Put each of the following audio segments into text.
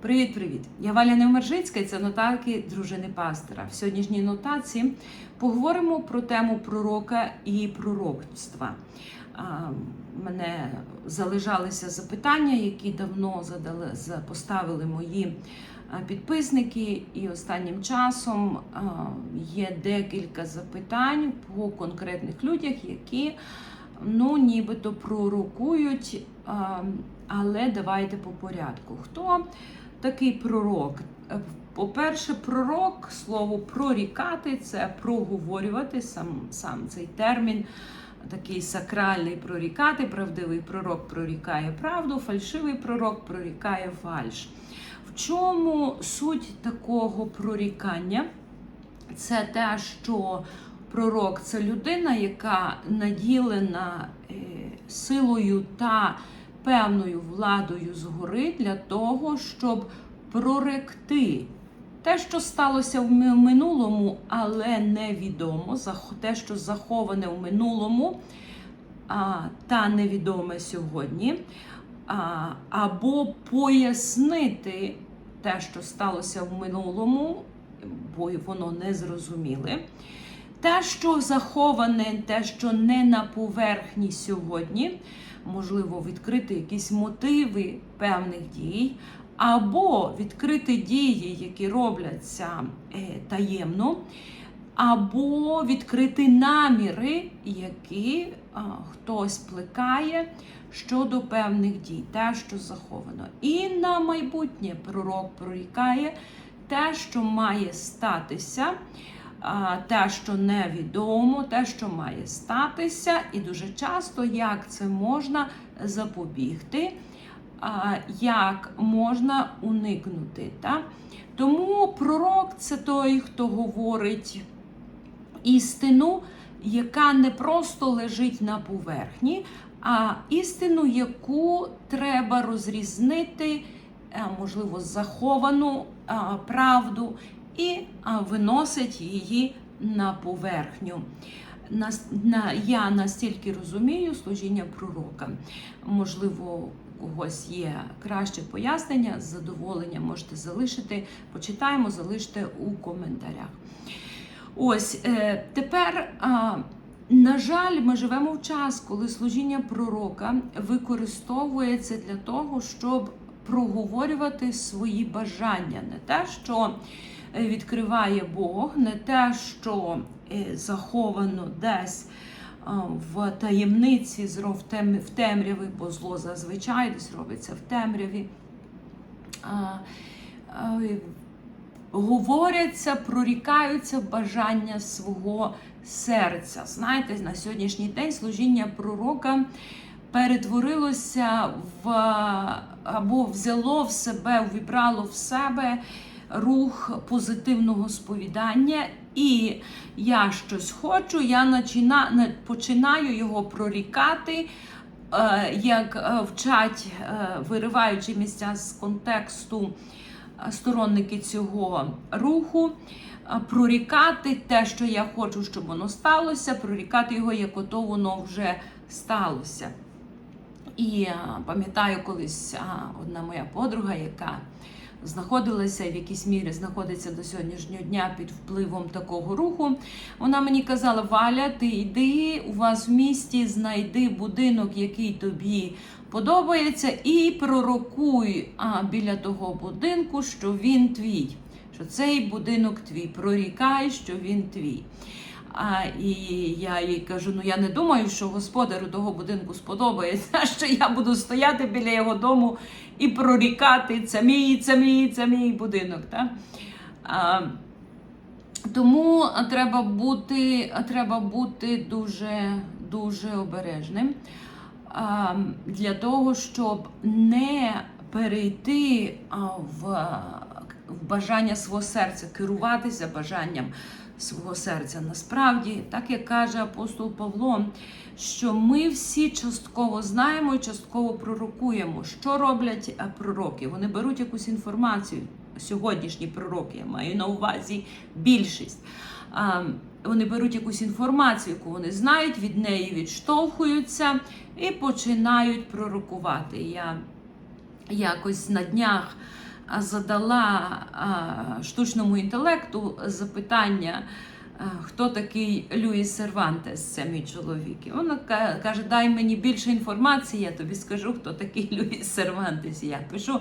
Привіт-привіт! Я Валя Невмержицька і це нотарки дружини пастора. В сьогоднішній нотації поговоримо про тему пророка і пророкства. Мене залежалися запитання, які давно поставили мої підписники, і останнім часом є декілька запитань по конкретних людях, які ну, нібито пророкують. Але давайте по порядку. Хто такий пророк? Е, По-перше, пророк, слово прорікати це проговорювати сам, сам цей термін. Такий сакральний прорікати, правдивий пророк прорікає правду, фальшивий пророк прорікає фальш. В чому суть такого прорікання? Це те, що пророк це людина, яка наділена е, силою та певною владою згори для того, щоб проректи те, що сталося в минулому, але невідомо, те, що заховане в минулому та невідоме сьогодні, або пояснити те, що сталося в минулому, бо воно не зрозуміле. Те, що заховане, те, що не на поверхні сьогодні, можливо, відкрити якісь мотиви певних дій, або відкрити дії, які робляться е, таємно, або відкрити наміри, які хтось плекає щодо певних дій, те, що заховано. І на майбутнє пророк прорікає те, що має статися. Те, що невідомо, те, що має статися, і дуже часто як це можна запобігти, як можна уникнути. Та? Тому пророк це той, хто говорить істину, яка не просто лежить на поверхні, а істину, яку треба розрізнити, е, можливо, заховану е, правду, і виносить її на поверхню. Я настільки розумію служіння пророка. Можливо, у когось є краще пояснення, з задоволенням можете залишити. Почитаємо, залиште у коментарях. Ось е, тепер, на жаль, ми живемо в час, коли служіння пророка використовується для того, щоб проговорювати свої бажання, не те, що відкриває Бог, не те, що е, заховано десь в таємниці, в темряві, бо зло зазвичай десь робиться в темряві. Говоряться, прорікаються бажання свого серця. Знаєте, на сьогоднішній день служіння пророка перетворилося в або взяло в себе, увібрало в себе рух позитивного сповідання. І я щось хочу, я починаю його прорікати. е, Як е, вчать, е, вириваючи місця з контексту сторонники цього руху, прорікати те, що я хочу, щоб воно сталося, прорікати його, як ото воно вже сталося. І пам'ятаю колись одна моя подруга, яка знаходилася в якійсь мірі знаходиться до сьогоднішнього дня під впливом такого руху. Вона мені казала: Валя, ти йди у вас в місті, знайди будинок, який тобі подобається, і пророкуй а, біля того будинку, що він твій. Що цей будинок твій, прорікай, що він твій. А, і я їй кажу: ну я не думаю, що господарю того будинку сподобається, що я буду стояти біля його дому і прорікати це мій, це мій, це мій будинок. Так? А, тому треба бути, треба бути дуже, дуже обережним а, для того, щоб не перейти в, в бажання свого серця, керуватися бажанням свого серця. Насправді, так як каже апостол Павло, що ми всі частково знаємо і частково пророкуємо. Що роблять е, пророки? Вони беруть якусь інформацію. Сьогоднішні пророки, я маю на увазі більшість. Вони беруть якусь інформацію, яку вони знають, від неї відштовхуються і починають пророкувати. Я якось на днях задала штучному інтелекту запитання, хто такий Люїс Сервантес, це мій чоловік. І вона каже: дай мені більше інформації, я тобі скажу, хто такий Люїс Сервантес. І я пишу.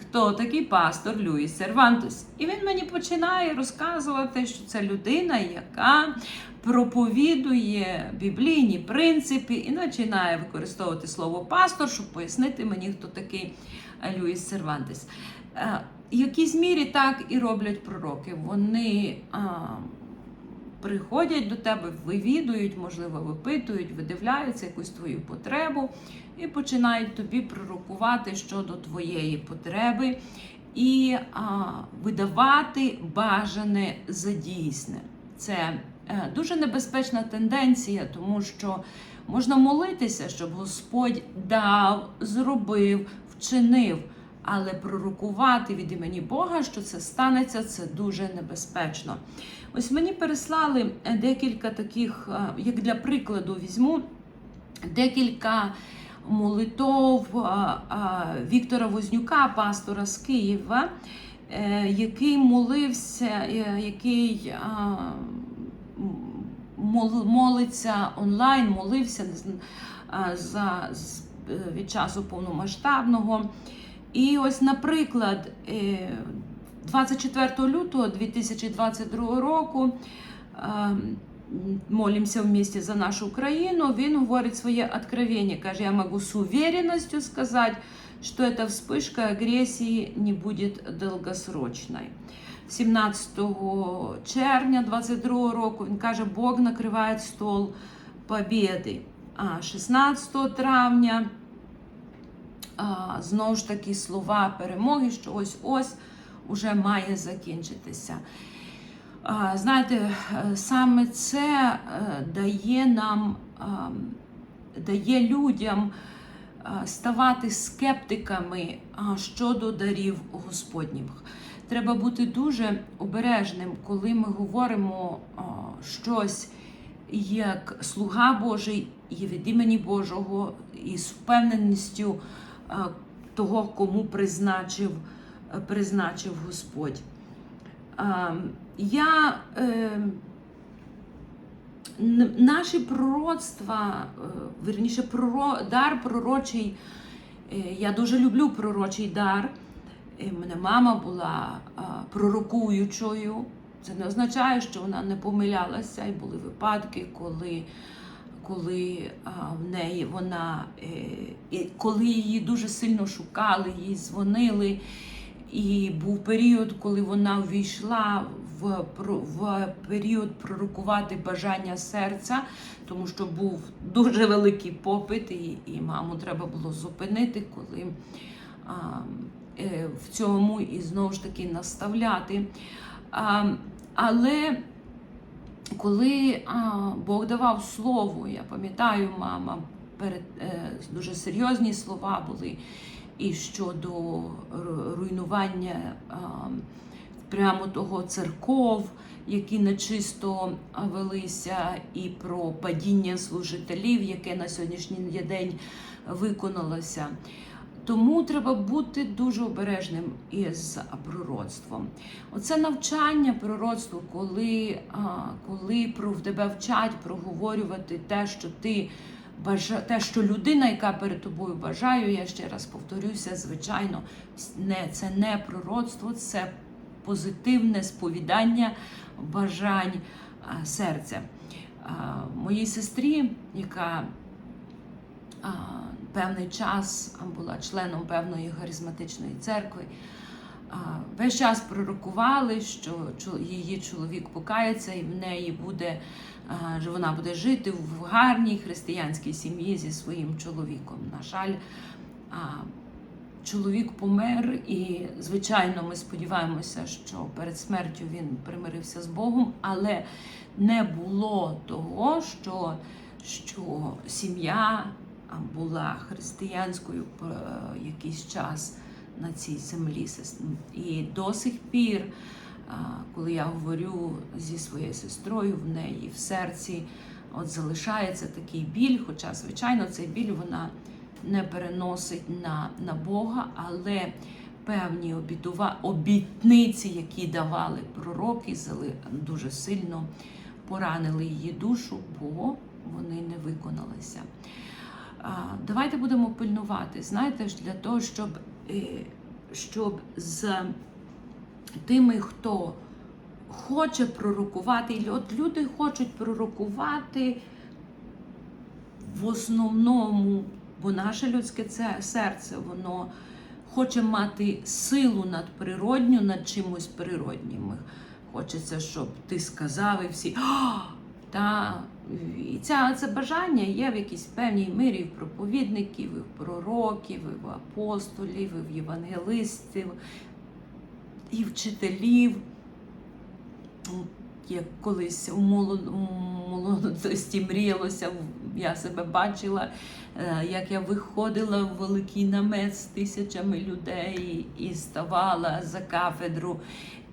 Хто такий пастор Люїс Сервантес? І він мені починає розказувати, що це людина, яка проповідує біблійні принципи і починає використовувати слово пастор, щоб пояснити мені, хто такий е, Люїс Сервантес. Е, В якійсь мірі так і роблять пророки. Вони а, приходять до тебе, вивідують, можливо, випитують, видивляються якусь твою потребу і починають тобі пророкувати щодо твоєї потреби і а, видавати бажане за дійсне. Це е, дуже небезпечна тенденція, тому що можна молитися, щоб Господь дав, зробив, вчинив. Але пророкувати від імені Бога, що це станеться, це дуже небезпечно. Ось мені переслали е, декілька таких, е, як для прикладу, візьму декілька молитов е, Віктора Вознюка, пастора з Києва, який молився, який молиться онлайн, молився за, від часу повномасштабного. І ось, наприклад, е, 24 лютого 2022 року е, молимося вместе за нашу Україну. Він говорить своє откровення. Каже, я можу з уверенностью сказати, що ця вспишка агресії не буде довгосрочною. 17 червня 22 року він каже, Бог накриває стол побєди. А 16 травня знову ж таки слова перемоги, що ось ось уже має закінчитися. Знаєте, е, саме це е, дає нам, дає людям ставати скептиками щодо дарів Господніх. Треба бути дуже обережним, коли ми говоримо щось як слуга Божий і від імені Божого, і з впевненістю того, кому призначив, е, призначив Господь. Я е, наші пророцтва, е, верніше, дар пророчий. е, Я дуже люблю пророчий дар. Е, в Мене мама була пророкуючою. Це не означає, що вона не помилялася, і були випадки, коли, коли в неї вона, е, коли її дуже сильно шукали, їй дзвонили. І був період, коли вона увійшла в, в період пророкувати бажання серця, тому що був дуже великий попит, і, і маму треба було зупинити, коли а, е, в цьому і знову ж таки наставляти. А, але коли Бог давав слово, я пам'ятаю, мама перед е, дуже серйозні слова були і щодо руйнування прямо того церков, які нечисто велися, і про падіння служителів, яке на сьогоднішній день виконалося. Тому треба бути дуже обережним із пророцтвом. Оце навчання пророцтву, коли, коли в тебе вчать проговорювати те, що ти бажа, те, що людина, яка перед тобою бажає, я ще раз повторюся, звичайно, не, це не пророцтво, це позитивне сповідання бажань серця. Моїй сестрі, яка певний час була членом певної харизматичної церкви. Весь час пророкували, що її чоловік покається, і в неї буде вона буде жити в гарній християнській сім'ї зі своїм чоловіком. На жаль, чоловік помер, і, звичайно, ми сподіваємося, що перед смертю він примирився з Богом, але не було того, що, що сім'я була християнською е, якийсь час на цій землі. І до сих пір, коли я говорю зі своєю сестрою, в неї в серці от залишається такий біль, хоча, звичайно, цей біль вона не переносить на, на Бога, але певні обітува... обітниці, які давали пророки, дуже сильно поранили її душу, бо вони не виконалися. Давайте будемо пильнувати, знаєте для того, щоб, е, щоб з тими, хто хоче пророкувати, от люди хочуть пророкувати в основному, бо наше людське це серце, воно хоче мати силу надприродню над чимось природнім. Хочеться, щоб ти сказав і всі. Та і ця, це бажання є в якійсь певній мірі в проповідників, і в пророків, і в апостолів, і в євангелистів, і вчителів. Як колись у молодості мріялося, я себе бачила, е, як я виходила в великий намет з тисячами людей і ставала за кафедру,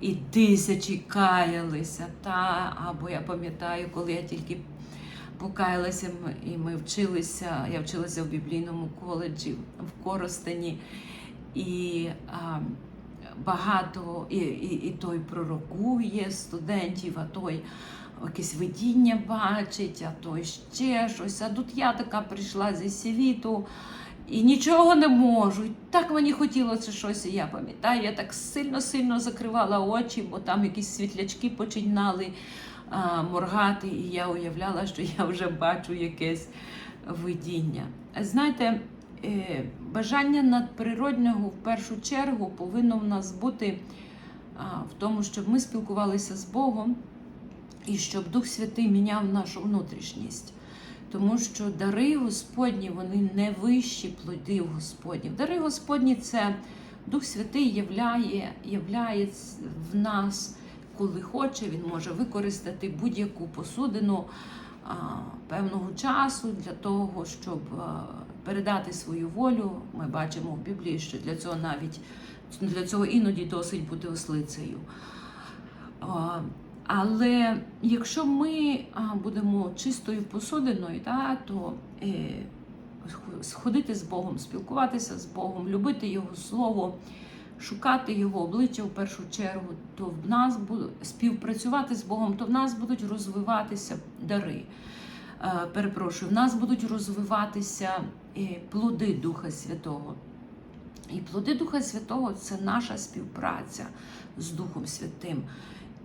і тисячі каялися. Та, або я пам'ятаю, коли я тільки покаялася, і ми вчилися, я вчилася в біблійному коледжі в Коростені. І а, багато і, і, і той пророкує студентів, а той якесь видіння бачить, а той ще щось. А тут я така прийшла зі світу і нічого не можу. І так мені хотілося щось. І я пам'ятаю, я так сильно-сильно закривала очі, бо там якісь світлячки починали а, моргати, і я уявляла, що я вже бачу якесь видіння. Знаєте, е, бажання надприроднього в першу чергу повинно в нас бути а, в тому, щоб ми спілкувалися з Богом і щоб Дух Святий міняв нашу внутрішність. Тому що дари Господні, вони не вищі плодів Господніх. Дари Господні це Дух Святий являє, являє в нас, коли хоче, він може використати будь-яку посудину певного часу для того, щоб передати свою волю. Ми бачимо в Біблії, що для цього навіть для цього іноді досить бути ослицею. Але якщо ми будемо чистою посудиною, то е, сходити з Богом, спілкуватися з Богом, любити Його Слово, шукати Його обличчя в першу чергу, то в нас буде співпрацювати з Богом, то в нас будуть розвиватися дари. Е, Перепрошую, в нас будуть розвиватися е, плоди Духа Святого. І плоди Духа Святого це наша співпраця з Духом Святим.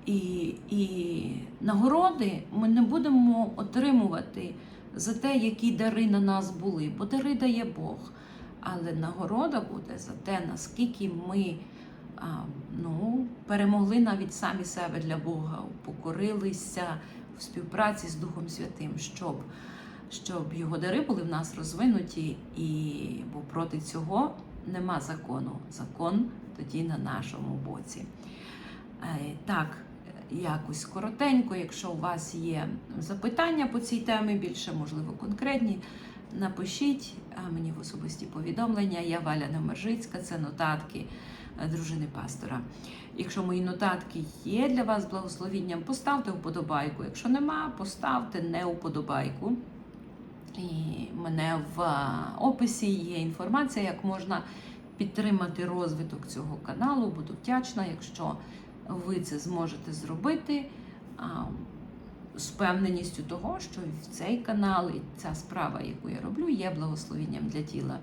І, і нагороди ми не будемо отримувати за те, які дари на нас були, бо дари дає Бог. Але нагорода буде за те, наскільки ми ну, перемогли навіть самі себе для Бога, покорилися в співпраці з Духом Святим, щоб, щоб його дари були в нас розвинуті, і бо проти цього нема закону. Закон тоді на нашому боці. Е, Так, якось коротенько, якщо у вас є запитання по цій темі, більше, можливо, конкретні, напишіть мені в особисті повідомлення. Я Валя Немержицька, це нотатки е, дружини пастора. Якщо мої нотатки є для вас благословінням, поставте вподобайку. Якщо нема, поставте не вподобайку. І мене в описі є інформація, як можна підтримати розвиток цього каналу. Буду вдячна, якщо ви це зможете зробити з впевненістю того, що в цей канал і ця справа, яку я роблю, є благословенням для тіла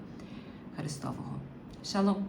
Христового. Шалом!